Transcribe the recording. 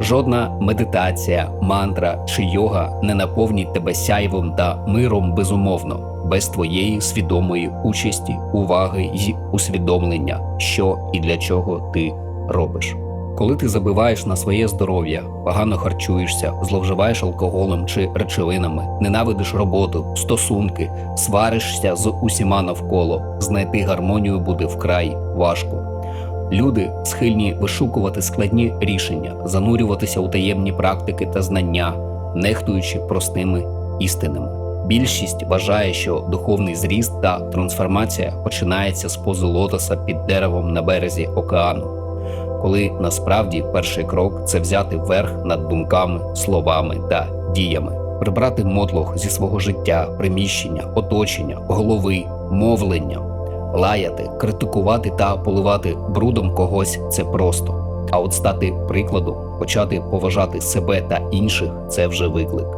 Жодна медитація, мантра чи йога не наповнить тебе сяйвом та миром безумовно, без твоєї свідомої участі, уваги й усвідомлення, що і для чого ти робиш. Коли ти забиваєш на своє здоров'я, погано харчуєшся, зловживаєш алкоголем чи речовинами, ненавидиш роботу, стосунки, сваришся з усіма навколо, знайти гармонію буде вкрай важко. Люди схильні вишукувати складні рішення, занурюватися у таємні практики та знання, нехтуючи простими істинами. Більшість вважає, що духовний зріст та трансформація починається з пози лотоса під деревом на березі океану, коли насправді перший крок це взяти верх над думками, словами та діями, прибрати мотлох зі свого життя, приміщення, оточення, голови, мовлення. Лаяти, критикувати та поливати брудом когось це просто. А от стати прикладом, почати поважати себе та інших це вже виклик.